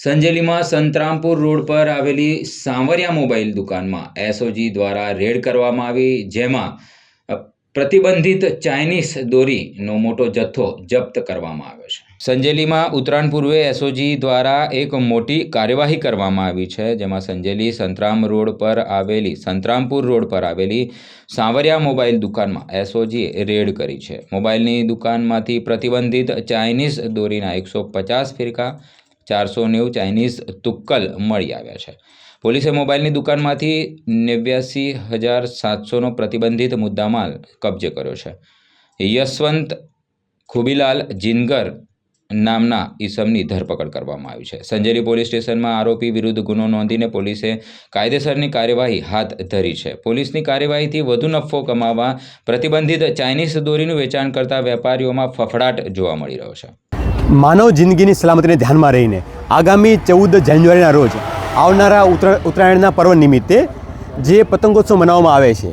સંજેલીમાં Santrampur road પર આવેલી Sanwariya mobile દુકાનમાં એસઓજી દ્વારા રેડ કરવામાં આવી, જેમાં પ્રતિબંધિત ચાઇનીઝ દોરીનો મોટો જથ્થો જપ્ત કરવામાં આવ્યો છે. સંજેલીમાં ઉત્તરાયણ પૂર્વે એસઓજી દ્વારા એક મોટી કાર્યવાહી કરવામાં આવી છે, જેમાં સંજેલી સંતરામ રોડ પર આવેલી, સંતરામપુર રોડ પર આવેલી સાંવરિયા મોબાઈલ દુકાનમાં એસઓજીએ રેડ કરી છે. મોબાઈલની દુકાનમાંથી પ્રતિબંધિત ચાઇનીઝ દોરીના એકસો પચાસ ફિરકા ચારસો નેવું ચાઇનીઝ તુક્કલ મળી આવ્યા છે. પોલીસે મોબાઈલની દુકાનમાંથી નેવ્યાસી હજાર સાતસોનો પ્રતિબંધિત મુદ્દામાલ કબજે કર્યો છે. યશવંત ખુબીલાલ જિનગર નામના ઈસમની ધરપકડ કરવામાં આવી છે. સંજેરી પોલીસ સ્ટેશનમાં આરોપી વિરુદ્ધ ગુનો નોંધીને પોલીસે કાયદેસરની કાર્યવાહી હાથ ધરી છે. પોલીસની કાર્યવાહીથી વધુ નફો કમાવા પ્રતિબંધિત ચાઇનીઝ દોરીનું વેચાણ કરતા વેપારીઓમાં ફફડાટ જોવા મળી રહ્યો છે. માનવ જિંદગીની સલામતીને ધ્યાનમાં રહીને આગામી ચૌદ જાન્યુઆરીના રોજ આવનારા ઉત્તરા ઉત્તરાયણના પર્વ નિમિત્તે જે પતંગોત્સવ મનાવવામાં આવે છે,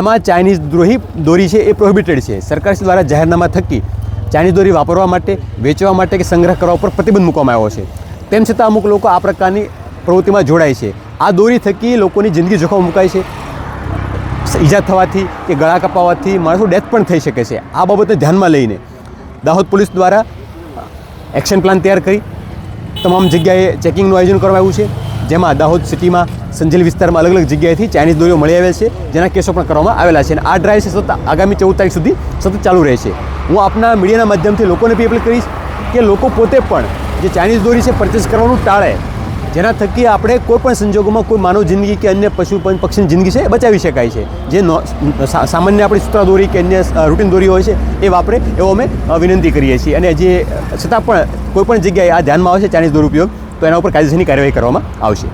એમાં ચાઇનીઝ દ્રોહી દોરી છે એ પ્રોહિબિટેડ છે. સરકાર દ્વારા જાહેરનામા થકી ચાઇનીઝ દોરી વાપરવા માટે, વેચવા માટે કે સંગ્રહ કરવા ઉપર પ્રતિબંધ મૂકવામાં આવ્યો છે. તેમ છતાં અમુક લોકો આ પ્રકારની પ્રવૃત્તિમાં જોડાય છે. આ દોરી થકી લોકોની જિંદગી જોખમ મુકાય છે. ઈજા થવાથી કે ગળા કપાવવાથી માણસો ડેથ પણ થઈ શકે છે. આ બાબતને ધ્યાનમાં લઈને દાહોદ પોલીસ દ્વારા એક્શન પ્લાન તૈયાર કરી તમામ જગ્યાએ ચેકિંગનું આયોજન કરવામાં આવ્યું છે. જેમાં દાહોદ સિટીમાં સંજેલ વિસ્તારમાં અલગ અલગ જગ્યાએથી ચાઇનીઝ દોરીઓ મળી આવેલ છે. જેના કેસો પણ કરવામાં આવેલા છે અને આ ડ્રાઈવ છે સતત આગામી ચૌદ તારીખ સુધી સતત ચાલુ રહે છે. હું આપના મીડિયાના માધ્યમથી લોકોને બી અપીલ કરીશ કે લોકો પોતે પણ જે ચાઇનીઝ દોરી છે પરચેસ કરવાનું ટાળે. જેના થકી આપણે કોઈ પણ સંજોગોમાં કોઈ માનવ જિંદગી કે અન્ય પશુ પક્ષીની જિંદગી છે એ બચાવી શકાય છે. જે સામાન્ય આપણી સૂત્રા દોરી કે અન્ય રૂટીન દોરી હોય છે એ વાપરે એવો અમે વિનંતી કરીએ છીએ. અને જે છતાં પણ કોઈ પણ જગ્યાએ આ ધ્યાનમાં આવે છે ચાઇનીઝ દુરુપયોગ, તો એના ઉપર કાયદેસરની કાર્યવાહી કરવામાં આવશે.